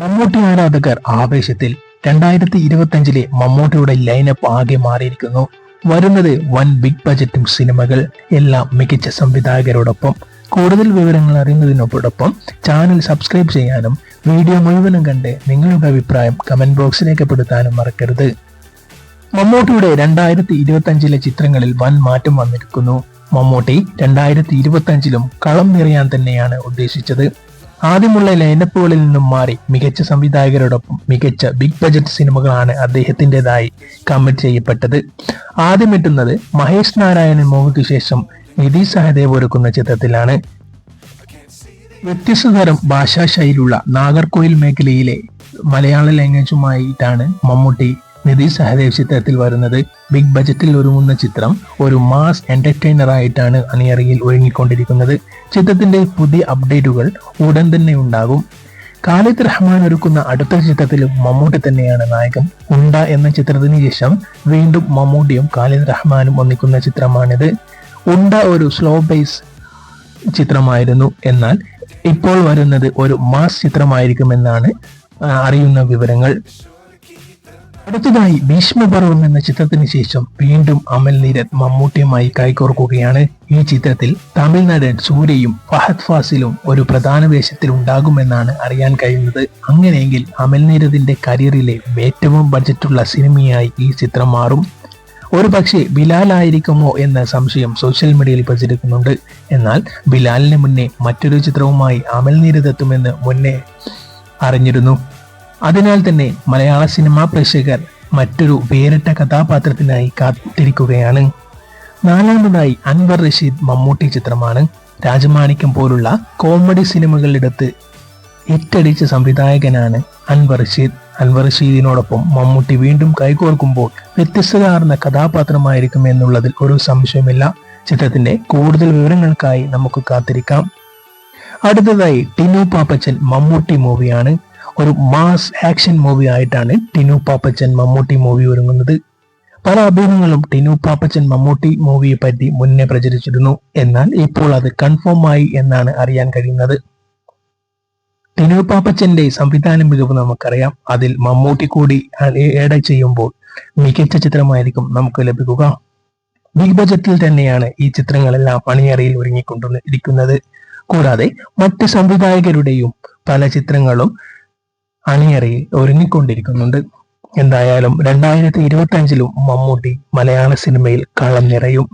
മമ്മൂട്ടി ആരാധകർ ആവേശത്തിൽ രണ്ടായിരത്തി ഇരുപത്തി അഞ്ചിലെ മമ്മൂട്ടിയുടെ ലൈനപ്പ് ആകെ മാറിയിരിക്കുന്നു. വരുന്നത് വൻ ബിഗ് ബജറ്റും സിനിമകൾ എല്ലാം മികച്ച സംവിധായകരോടൊപ്പം. കൂടുതൽ വിവരങ്ങൾ അറിയുന്നതിനോടൊപ്പം ചാനൽ സബ്സ്ക്രൈബ് ചെയ്യാനും വീഡിയോ മുഴുവനും കണ്ട് നിങ്ങളുടെ അഭിപ്രായം കമന്റ് ബോക്സിൽ രേഖപ്പെടുത്താനും മറക്കരുത്. മമ്മൂട്ടിയുടെ രണ്ടായിരത്തി ഇരുപത്തി അഞ്ചിലെ ചിത്രങ്ങളിൽ വൻ മാറ്റം വന്നിരിക്കുന്നു. മമ്മൂട്ടി രണ്ടായിരത്തി ഇരുപത്തി അഞ്ചിലും കളം നിറയാൻ തന്നെയാണ് ഉദ്ദേശിച്ചത്. ആദ്യമുള്ള ലൈനപ്പുകളിൽ നിന്നും മാറി മികച്ച സംവിധായകരോടൊപ്പം മികച്ച ബിഗ് ബജറ്റ് സിനിമകളാണ് അദ്ദേഹത്തിന്റെതായി കമ്മിറ്റ് ചെയ്യപ്പെട്ടത്. ആദ്യം എത്തുന്നത് മഹേഷ് നാരായണൻ മോഹയ്ക്ക് ശേഷം നിധി സഹദേവ് ഒരുക്കുന്ന ചിത്രത്തിലാണ്. വ്യത്യസ്ത തരം ഭാഷാശൈലിയുള്ള നാഗർകോയിൽ മേഖലയിലെ മലയാള ലാംഗ്വേജുമായിട്ടാണ് മമ്മൂട്ടി നിധി സഹദേവ് ചിത്രത്തിൽ വരുന്നത് ബിഗ് ബജറ്റിൽ ഒരുങ്ങുന്ന ചിത്രം ഒരു മാസ് എന്റർടൈനർ ആയിട്ടാണ് അണിയറയിൽ ഒരുങ്ങിക്കൊണ്ടിരിക്കുന്നത്. ചിത്രത്തിന്റെ പുതിയ അപ്ഡേറ്റുകൾ ഉടൻ തന്നെ ഉണ്ടാകും. ഖാലിദ് റഹ്മാൻ ഒരുക്കുന്ന അടുത്ത ചിത്രത്തിലും മമ്മൂട്ടി തന്നെയാണ് നായകൻ. ഉണ്ട എന്ന ചിത്രത്തിന് ശേഷം വീണ്ടും മമ്മൂട്ടിയും ഖാലിദ് റഹ്മാനും ഒന്നിക്കുന്ന ചിത്രമാണിത്. ഉണ്ട ഒരു സ്ലോ ബേസ് ചിത്രമായിരുന്നു. എന്നാൽ ഇപ്പോൾ വരുന്നത് ഒരു മാസ് ചിത്രമായിരിക്കുമെന്നാണ് അറിയുന്ന വിവരങ്ങൾ. അടുത്തതായി ഭീഷ്മപർവം എന്ന ചിത്രത്തിന് ശേഷം വീണ്ടും അമൽ നീരത് മമ്മൂട്ടിയുമായി കൈകോർക്കുകയാണ് ഈ ചിത്രത്തിൽ. തമിഴ് നടൻ സൂര്യയും ഫഹദ് ഫാസിലും ഒരു പ്രധാന വേഷത്തിൽ ഉണ്ടാകുമെന്നാണ് അറിയാൻ കഴിയുന്നത്. അങ്ങനെയെങ്കിൽ അമൽ നീരതിന്റെ കരിയറിലെ ഏറ്റവും ബഡ്ജറ്റുള്ള സിനിമയായി ഈ ചിത്രം മാറും. ഒരു പക്ഷേ ബിലാൽ ആയിരിക്കുമോ എന്ന സംശയം സോഷ്യൽ മീഡിയയിൽ പ്രചരിക്കുന്നുണ്ട് എന്നാൽ ബിലാലിന് മുന്നേ മറ്റൊരു ചിത്രവുമായി അമൽ നീരതെത്തുമെന്ന് മുന്നേ അറിഞ്ഞിരുന്നു. അതിനാൽ തന്നെ മലയാള സിനിമാ പ്രേക്ഷകർ മറ്റൊരു വേറിട്ട കഥാപാത്രത്തിനായി കാത്തിരിക്കുകയാണ്. നാലാമതായി അൻവർ റഷീദ് മമ്മൂട്ടി ചിത്രമാണ്. രാജമാണിക്യം പോലുള്ള കോമഡി സിനിമകളിലെടുത്ത് ഏറ്റടിച്ച സംവിധായകനാണ് അൻവർ റഷീദ്. അൻവർ റഷീദിനോടൊപ്പം മമ്മൂട്ടി വീണ്ടും കൈകോർക്കുമ്പോൾ വ്യത്യസ്തതാർന്ന കഥാപാത്രമായിരിക്കും എന്നുള്ളതിൽ ഒരു സംശയമില്ല ചിത്രത്തിന്റെ കൂടുതൽ വിവരങ്ങൾക്കായി നമുക്ക് കാത്തിരിക്കാം. അടുത്തതായി ടിനു പാപ്പച്ചൻ മമ്മൂട്ടി മൂവിയാണ്. ഒരു മാസ് ആക്ഷൻ മൂവി ആയിട്ടാണ് ടിനു പാപ്പച്ചൻ മമ്മൂട്ടി മൂവി ഒരുങ്ങുന്നത്. പല അഭിനയങ്ങളും ടിനു പാപ്പച്ചൻ മമ്മൂട്ടി മൂവിയെ പറ്റി മുന്നേ പ്രചരിച്ചിരുന്നു. എന്നാൽ ഇപ്പോൾ അത് കൺഫേം ആയി എന്നാണ് അറിയാൻ കഴിയുന്നത്. ടിനു പാപ്പച്ചന്റെ സംവിധാന മികവ് നമുക്കറിയാം. അതിൽ മമ്മൂട്ടി കൂടി ഏഡ് ചെയ്യുമ്പോൾ മികച്ച ചിത്രമായിരിക്കും നമുക്ക് ലഭിക്കുക. ബിഗ് ബജറ്റിൽ തന്നെയാണ് ഈ ചിത്രങ്ങളെല്ലാം പണിയറയിൽ ഒരുങ്ങിക്കൊണ്ടിരിക്കുന്നത്. കൂടാതെ മറ്റ് സംവിധായകരുടെയും പല ചിത്രങ്ങളും അണിയറയിൽ ഒരുങ്ങിക്കൊണ്ടിരിക്കുന്നുണ്ട്. എന്തായാലും രണ്ടായിരത്തി ഇരുപത്തി അഞ്ചിലും മമ്മൂട്ടി മലയാള സിനിമയിൽ കളം നിറയും